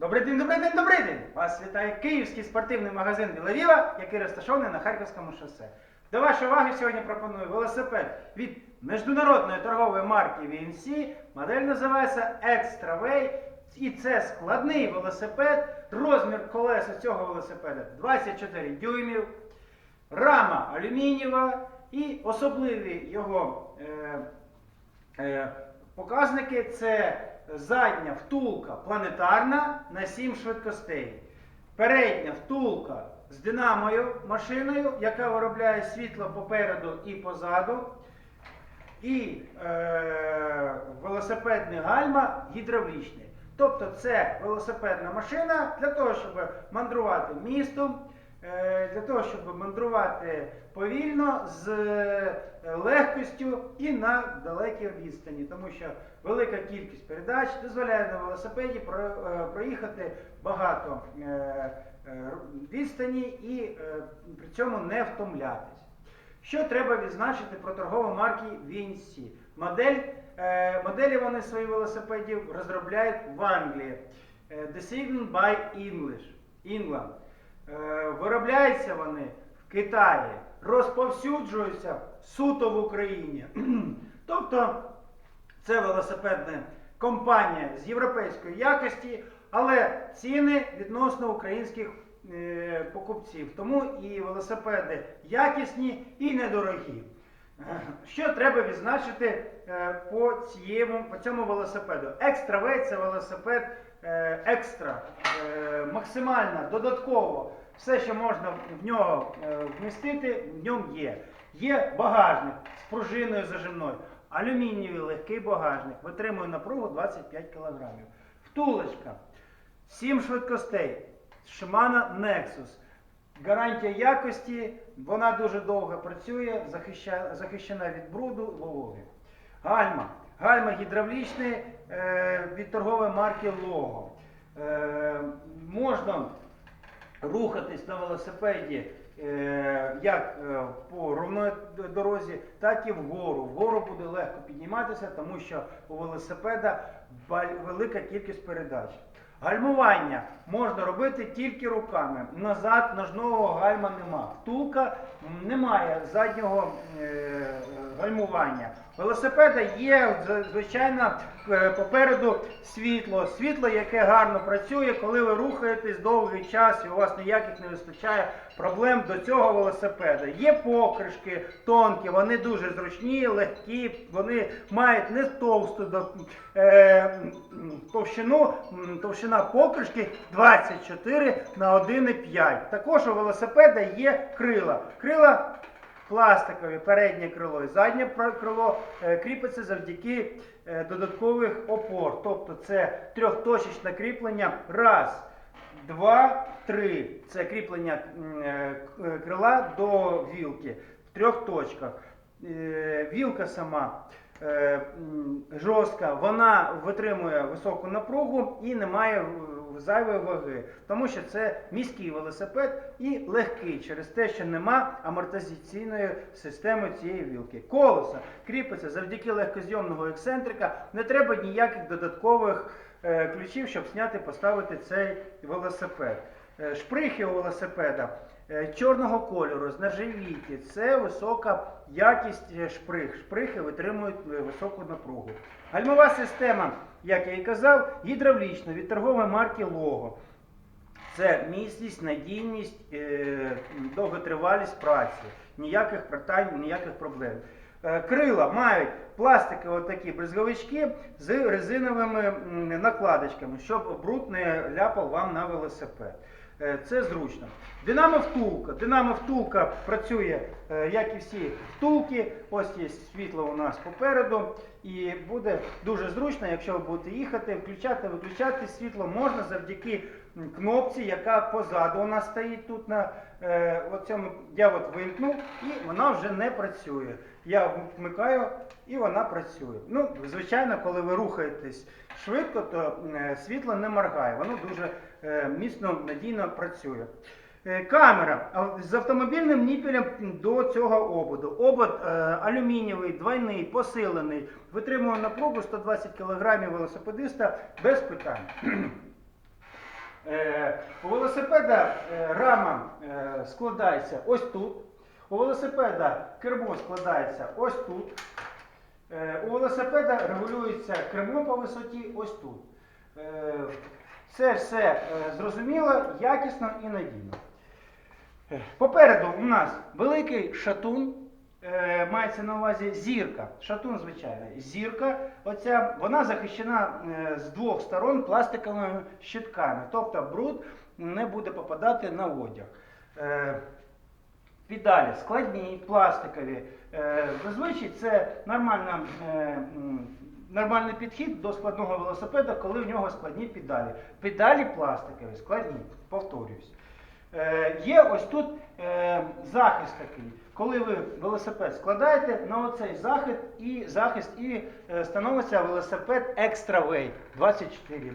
Добрий день, добрий день, добрий день! Вас вітає київський спортивний магазин Білавіва, який розташований на Харківському шосе. До вашої уваги сьогодні пропоную велосипед від міжнародної торгової марки VNC. Модель називається Extra Way. І це складний велосипед. Розмір колеса цього велосипеда 24 дюймів. Рама алюмінієва і особливі його е, Е, Показники це задня втулка планетарна на 7 швидкостей. Передня втулка з динамою машиною, яка виробляє світло попереду і позаду. І е, велосипедний гальма гідравлічний. Тобто це велосипедна машина для того, щоб мандрувати містом, для того, щоб мандрувати повільно з е, легкістю і на далекій відстані, тому що велика кількість передач дозволяє на велосипеді е, проїхати багато е, е, відстані і е, при цьому не втомлятись. Що треба відзначити про торгову марки VNC? Модель, е, моделі вони свої велосипедів розробляють в Англії. Е, Designed by English, England. Е, виробляються вони в Китаї, розповсюджуються суто в Україні. тобто це велосипедна компанія з європейської якості, але ціни відносно українських е, покупців. Тому і велосипеди якісні і недорогі. Е, Що треба відзначити по, цієму, по цьому велосипеду? Екстравей це велосипед екстра, е, максимально, додатково. Все, що можна в нього е, вмістити, в ньому є. Є багажник з пружиною зажимною, алюмінієвий легкий багажник, витримує напругу 25 кг. Втулочка, 7 швидкостей, Shimano Nexus. Гарантія якості, вона дуже довго працює, захищена від бруду, вологи. Гальма. Гальма гідравлічні е, від торгової марки Logo. Е, можна рухатись на велосипеді е, як е, по ровної дорозі, так і вгору. Вгору буде легко підніматися, тому що у велосипеда велика кількість передач. Гальмування можна робити тільки руками. Назад ножного гальма нема. Втулка немає заднього е, гальмування. Велосипеда є звичайно е, попереду світло. Світло, яке гарно працює, коли ви рухаєтесь довгий час і у вас ніяких не вистачає проблем до цього велосипеда. Є покришки тонкі, вони дуже зручні, легкі, вони мають не товсту е, товщину. Товщина покришки 24 на 1,5. Також у велосипеда є крила. Крила пластикові, переднє крило і заднє крило е, кріпиться завдяки е, додаткових опор. Тобто це трьохточечне кріплення. Раз, два, три. Це кріплення е, е, крила до вілки в трьох точках. Е, Вілка сама жорстка, вона витримує високу напругу і не має зайвої ваги, тому що це міський велосипед і легкий через те, що нема амортизаційної системи цієї вілки. Колесо кріпиться завдяки легкозйомного ексцентрика. Не треба ніяких додаткових ключів, щоб зняти поставити цей велосипед. Е, Шприхи у велосипеда е, чорного кольору, з нержавійки. Це висока якість е, шприх. Шприхи витримують е, високу напругу. Гальмова система, як я і казав, гідравлічна від торгової марки Logo. Це міцність, надійність, е, довготривалість праці. Ніяких питань, ніяких проблем. Е, Крила мають пластикові такі бризговички з резиновими накладочками, щоб бруд не ляпав вам на велосипед. Е, Це зручно. Динамо втулка. Динамо втулка працює, е, як і всі втулки. Ось є світло у нас попереду. І буде дуже зручно, якщо ви будете їхати, включати, виключати світло можна завдяки кнопці, яка позаду у нас стоїть тут на е, оцьому. Я от вимкнув і вона вже не працює. Я вмикаю і вона працює. Ну, звичайно, коли ви рухаєтесь швидко, то е, світло не моргає. Воно дуже е, міцно, надійно працює. Е, Камера з автомобільним ніпелем до цього ободу. Обод алюмінієвий, двойний, посилений, витримує напругу 120 кг велосипедиста без питань. У велосипеда рама складається ось тут. У велосипеда кермо складається ось тут. Е, У велосипеда регулюється кермо по висоті ось тут. Е, Це все е, зрозуміло, якісно і надійно. Попереду у нас великий шатун, мається на увазі зірка. Шатун, звичайно. Зірка, оця, вона захищена з двох сторон пластиковими щитками. Тобто бруд не буде попадати на одяг. Педалі складні, пластикові. Е, Зазвичай це нормальна, е, нормальний підхід до складного велосипеда, коли в нього складні педалі. Педалі пластикові, складні, повторююсь. Е, Є ось тут захист такий. Коли ви велосипед складаєте на оцей захист і захист і становиться велосипед Extra Weight 24.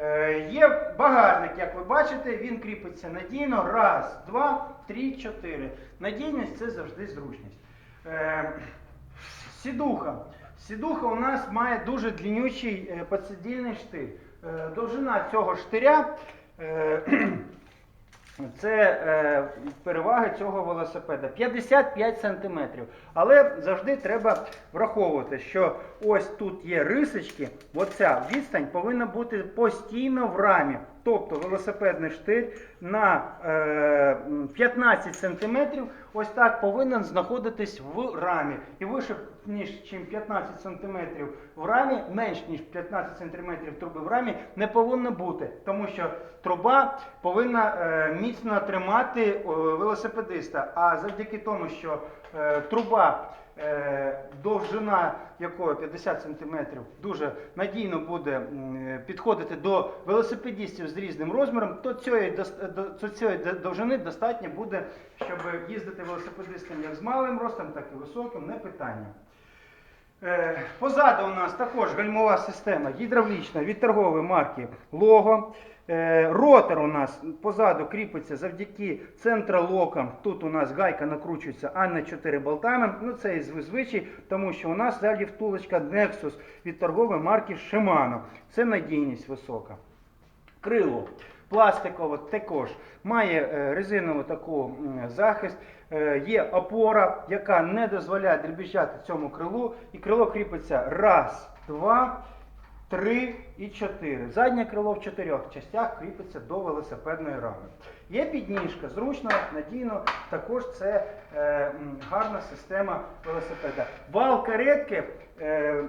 Е, Є багажник, як ви бачите, він кріпиться надійно. Раз, два, три, чотири. Надійність це завжди зручність. Е, Сідуха. Сідуха у нас має дуже длиннючий е, подсидільний штир. Довжина цього штиря. Це переваги цього велосипеда 55 см. Але завжди треба враховувати, що ось тут є рисочки, оця відстань повинна бути постійно в рамі. Тобто велосипедний штир на е, 15 см ось так повинен знаходитись в рамі. І вище, ніж чим 15 см в рамі, менш ніж 15 см труби в рамі не повинно бути, тому що труба повинна е, міцно тримати о, велосипедиста. А завдяки тому, що е, труба е, довжина якої 50 см дуже надійно буде е, підходити до велосипедистів з різним розміром, то цієї, то цієї довжини достатньо буде, щоб їздити велосипедистам як з малим ростом, так і високим, не питання. Е, Позаду у нас також гальмова система гідравлічна від торгової марки Лого. Е, Ротор у нас позаду кріпиться завдяки центролокам. Тут у нас гайка накручується а не 4 болтами. Ну це і звичай, тому що у нас ззаді втулочка Nexus від торгової марки Shimano. Це надійність висока. Крило пластикове також має е, резинову таку захист. Е, Є опора, яка не дозволяє дрібіжати цьому крилу. І крило кріпиться раз, два, три і чотири. Заднє крило в чотирьох частях кріпиться до велосипедної рами. Є підніжка, зручно, надійно. Також це е, гарна система велосипеда. Вал каретки е,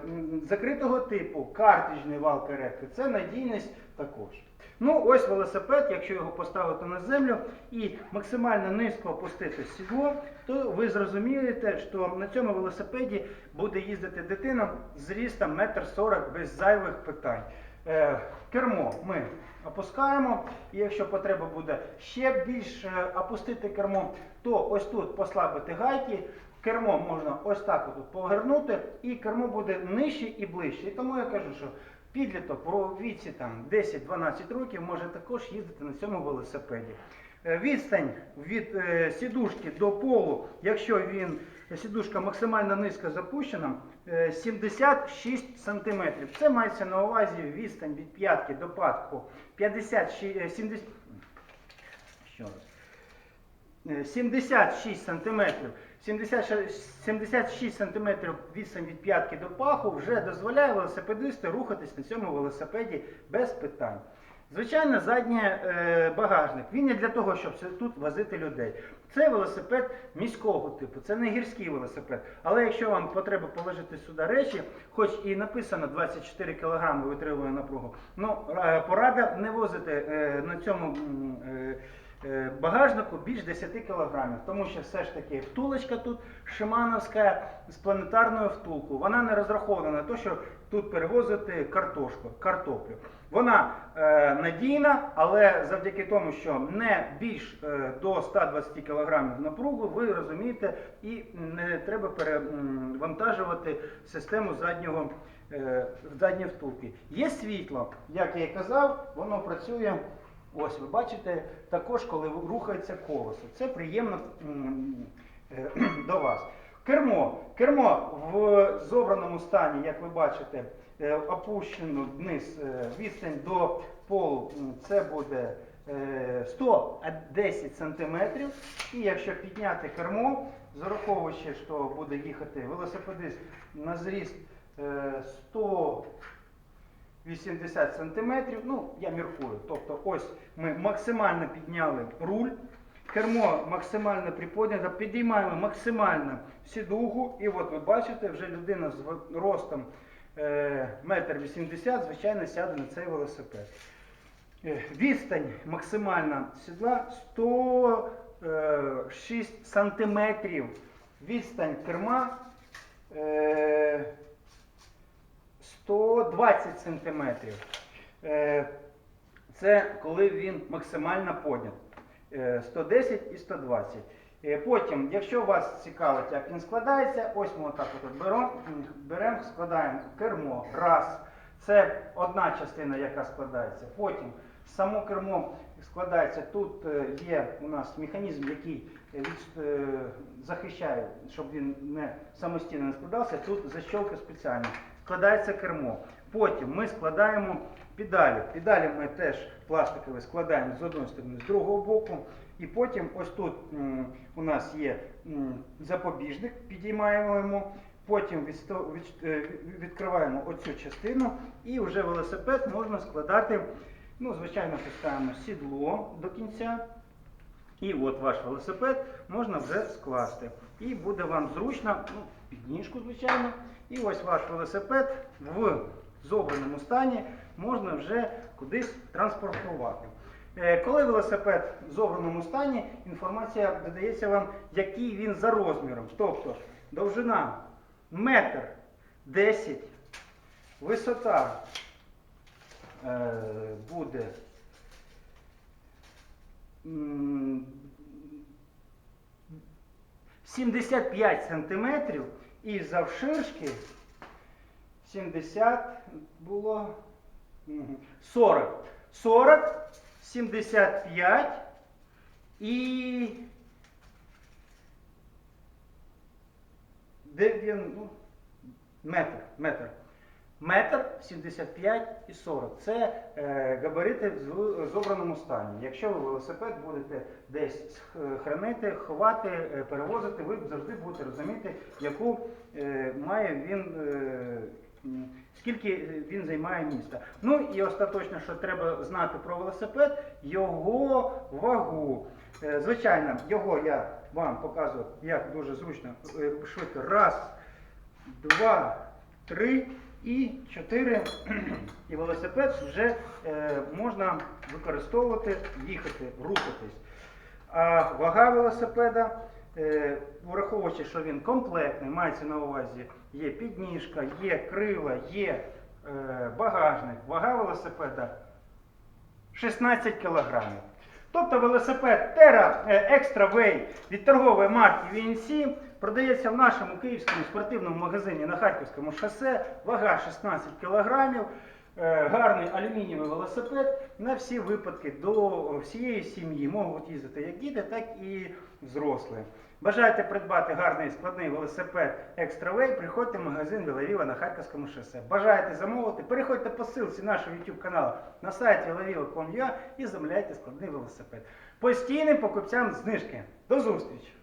закритого типу, картриджний вал каретки. Це надійність також. Ну, ось велосипед, якщо його поставити на землю і максимально низько опустити сідло, то ви зрозумієте, що на цьому велосипеді буде їздити дитина з рістом 1,40 м без зайвих питань. Е, кермо ми опускаємо, і якщо потреба буде ще більш е, опустити кермо, то ось тут послабити гайки. Кермо можна ось так от повернути, і кермо буде нижче і ближче. І тому я кажу, що підліток у віці там 10-12 років може також їздити на цьому велосипеді. Е, Відстань від е, сідушки до полу, якщо він сідушка максимально низько запущена, е, 76 см. Це мається на увазі відстань від п'ятки до патку 56, е, 70, що. Е, 76 сантиметрів. 76 76 сантиметрів відстань від п'ятки до паху вже дозволяє велосипедисту рухатись на цьому велосипеді без питань. Звичайно, задній е, багажник. Він не для того, щоб тут возити людей. Це велосипед міського типу, це не гірський велосипед. Але якщо вам потреба положити сюди речі, хоч і написано 24 кг витримує напругу, ну е, порада не возити е, на цьому. Е, багажнику більш 10 кг, тому що все ж таки втулочка тут шимановська з планетарною втулкою. Вона не розрахована на те, що тут перевозити картошку, картоплю. Вона е, надійна, але завдяки тому, що не більш е, до 120 кг напругу, ви розумієте, і не треба перевантажувати систему заднього е, задньої втулки. Є світло, як я і казав, воно працює. Ось ви бачите, також коли рухається колесо. Це приємно е, до вас. Кермо. Кермо в зобраному стані, як ви бачите, е, опущено вниз е, відстань до полу. Це буде е, 110 см. І якщо підняти кермо, зараховуючи, що буде їхати велосипедист на зріст е, 180 см, ну я міркую. Тобто ось ми максимально підняли руль. Кермо максимально приподнято, підіймаємо максимально сідугу, і от ви бачите, вже людина з ростом е, метр вісімдесят, звичайно, сяде на цей велосипед. Е, Відстань максимальна сідла 106 сантиметрів. Відстань керма е, 120 сантиметрів. Е, Це коли він максимально поднят. Е, 110 і 120. Е, Потім, якщо вас цікавить, як він складається, ось ми отак от беремо, беремо, складаємо кермо. Раз. Це одна частина, яка складається. Потім само кермо складається. Тут е, є у нас механізм, який е, е, захищає, щоб він не самостійно не складався. Тут защолка спеціальна. Складається кермо. Потім ми складаємо педалі. Педалі ми теж пластикові складаємо з одної сторони, з другого боку. І потім ось тут у нас є запобіжник, підіймаємо йому. Потім е, відкриваємо оцю частину і вже велосипед можна складати. Ну, звичайно, поставимо сідло до кінця. І от ваш велосипед можна вже скласти. І буде вам зручно, ну, підніжку, звичайно. І ось ваш велосипед в зобраному стані можна вже кудись транспортувати. Е, Коли велосипед в зобраному стані, інформація додається вам, який він за розміром. Тобто довжина метр 10, висота е, буде 75 сантиметрів і завширшки 70 було мгм, 40. 40, 75 і 9, ну, метр, метр. Метр 75 і 40. Це е, габарити в зобраному стані. Якщо ви велосипед будете десь хранити, ховати, е, перевозити, ви завжди будете розуміти, яку е, має він, е, скільки він займає міста. Ну і остаточно, що треба знати про велосипед, його вагу. Е, Звичайно, його я вам показую, як дуже зручно, е, швидко. Раз, два, три і чотири. І велосипед вже е, можна використовувати, їхати, рухатись. А вага велосипеда, е, враховуючи, що він комплектний, мається на увазі, є підніжка, є крила, є е, багажник. Вага велосипеда 16 кілограмів. Тобто велосипед Terra е, Extra Way від торгової марки VNC продається в нашому київському спортивному магазині на Харківському шосе. Вага 16 кілограмів. Е, Гарний алюмінієвий велосипед на всі випадки до всієї сім'ї. Можуть їздити як діти, так і взрослі. Бажаєте придбати гарний складний велосипед Way, приходьте в магазин Велавіва на Харківському шосе. Бажаєте замовити, переходьте по ссылці нашого YouTube каналу на сайті velaviva.com.ua і замовляйте складний велосипед. Постійним покупцям знижки. До зустрічі!